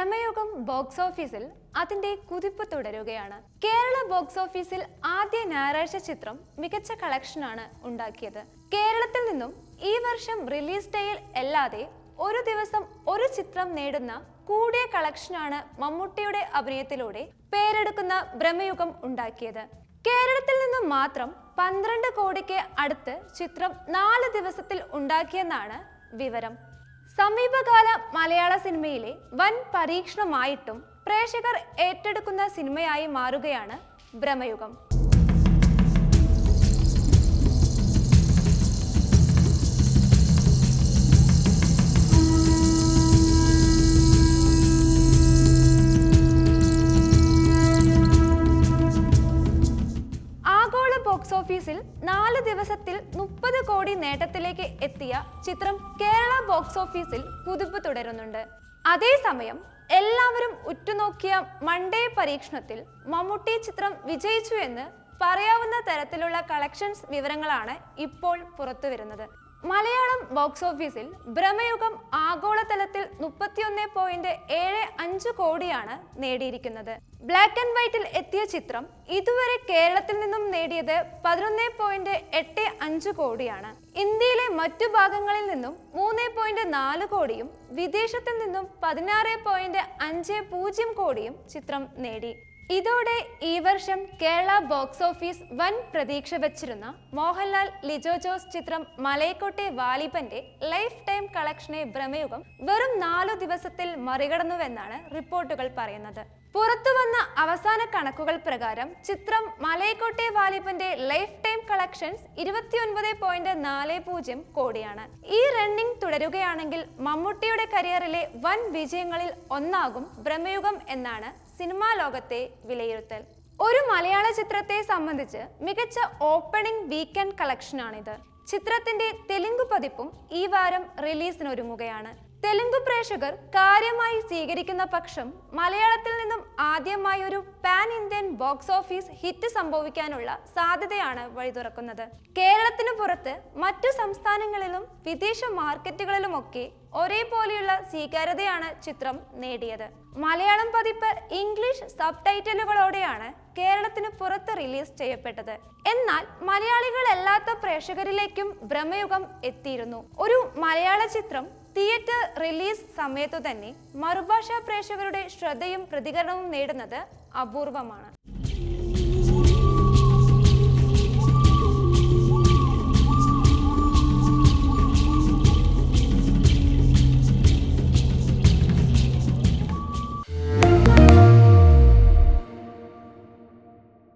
Bramayugam box ഓഫീസിൽ അതിന്റെ കുതിപ്പ് തുടരുകയാണ്. കേരള ബോക്സ് ഓഫീസിൽ ആദ്യ ഞായറാഴ്ച ചിത്രം മികച്ച കളക്ഷനാണ് ഉണ്ടാക്കിയത്. കേരളത്തിൽ നിന്നും ഈ വർഷം റിലീസ് ഡേയിൽ അല്ലാതെ ഒരു ദിവസം ഒരു ചിത്രം നേടുന്ന കൂടിയ കളക്ഷനാണ് മമ്മൂട്ടിയുടെ അഭിനയത്തിലൂടെ പേരെടുക്കുന്ന ഭ്രമയുഗം ഉണ്ടാക്കിയത്. കേരളത്തിൽ നിന്നും മാത്രം പന്ത്രണ്ട് കോടിക്ക് അടുത്ത് ചിത്രം നാല് ദിവസത്തിൽ ഉണ്ടാക്കിയെന്നാണ് വിവരം. സമീപകാല മലയാള സിനിമയിലെ വൻ പരീക്ഷണമായിട്ടും പ്രേക്ഷകർ ഏറ്റെടുക്കുന്ന സിനിമയായി മാറുകയാണ് ഭ്രമയുഗം. ഓഫീസിൽ നാല് ദിവസത്തിൽ മുപ്പത് കോടി നേട്ടത്തിലേക്ക് എത്തിയ ചിത്രം കേരള ബോക്സ് ഓഫീസിൽ കുതിപ്പ് തുടരുന്നുണ്ട്. അതേസമയം എല്ലാവരും ഉറ്റുനോക്കിയ മൺഡേ പരീക്ഷണത്തിൽ മമ്മൂട്ടി ചിത്രം വിജയിച്ചു എന്ന് പറയാവുന്ന തരത്തിലുള്ള കളക്ഷൻസ് വിവരങ്ങളാണ് ഇപ്പോൾ പുറത്തുവരുന്നത്. മലയാളം ബോക്സ് ഓഫീസിൽ ഭ്രമയുഗം ആഗോളതലത്തിൽ മുപ്പത്തിയൊന്ന് പോയിന്റ് ഏഴ് അഞ്ച് കോടിയാണ് നേടിയിരിക്കുന്നത്. ബ്ലാക്ക് ആൻഡ് വൈറ്റിൽ എത്തിയ ചിത്രം ഇതുവരെ കേരളത്തിൽ നിന്നും നേടിയത് പതിനൊന്ന് പോയിന്റ് എട്ട് അഞ്ച് കോടിയാണ്. ഇന്ത്യയിലെ മറ്റു ഭാഗങ്ങളിൽ നിന്നും മൂന്ന് പോയിന്റ് നാല് കോടിയും വിദേശത്തിൽ നിന്നും പതിനാറ് പോയിന്റ് അഞ്ച് പൂജ്യം കോടിയും ചിത്രം നേടി. ഇതോടെ ഈ വർഷം കേരള ബോക്സ് ഓഫീസ് വൻ പ്രതീക്ഷ വച്ചിരുന്ന മോഹൻലാൽ ലിജോ ജോസ് ചിത്രം മലയക്കോട്ടെ വാലിബന്റെ ലൈഫ് ടൈം കളക്ഷനെ ഭ്രമയുഗം വെറും നാലു ദിവസത്തിൽ മറികടന്നുവെന്നാണ് റിപ്പോർട്ടുകൾ പറയുന്നത്. പുറത്തു വന്ന അവസാന കണക്കുകൾ പ്രകാരം ചിത്രം മലയക്കോട്ടെ വാലിബന്റെ ലൈഫ് ടൈം കളക്ഷൻസ് ഇരുപത്തിയൊൻപത് പോയിന്റ് നാല് പൂജ്യം കോടിയാണ്. ഈ റണ്ണിംഗ് തുടരുകയാണെങ്കിൽ മമ്മൂട്ടിയുടെ കരിയറിലെ വൻ വിജയങ്ങളിൽ ഒന്നാകും ഭ്രമയുഗം എന്നാണ് സിനിമാ ലോകത്തെ വിലയിരുത്തൽ. ഒരു മലയാള ചിത്രത്തെ സംബന്ധിച്ച് മികച്ച ഓപ്പണിംഗ് വീക്കെൻഡ് കളക്ഷനാണിത്. ചിത്രത്തിന്റെ തെലുങ്ക് പതിപ്പും ഈ വാരം റിലീസിനൊരുങ്ങുകയാണ്. തെലുങ്ക് പ്രേക്ഷകർ കാര്യമായി സ്വീകരിക്കുന്ന പക്ഷം മലയാളത്തിൽ നിന്നും ആദ്യമായി ഒരു pan Indian box office hit സംഭവിക്കാനുള്ള സാധ്യതയാണ് വഴി തുറക്കുന്നത്. കേരളത്തിന് പുറത്ത് മറ്റു സംസ്ഥാനങ്ങളിലും വിദേശ മാർക്കറ്റുകളിലുമൊക്കെ ഒരേപോലെയുള്ള സ്വീകാര്യതയാണ് ചിത്രം നേടിയത്. മലയാളം പതിപ്പ് ഇംഗ്ലീഷ് സബ് ടൈറ്റിലുകളോടെയാണ് കേരളത്തിന് പുറത്ത് റിലീസ് ചെയ്യപ്പെട്ടത്. എന്നാൽ മലയാളികളല്ലാത്ത പ്രേക്ഷകരിലേക്കും ഭ്രമയുഗം എത്തിയിരുന്നു. ഒരു മലയാള ചിത്രം തിയേറ്റർ റിലീസ് സമയത്തു തന്നെ മറുഭാഷാ പ്രേക്ഷകരുടെ ശ്രദ്ധയും പ്രതികരണവും നേടുന്നത് അപൂർവമാണ്.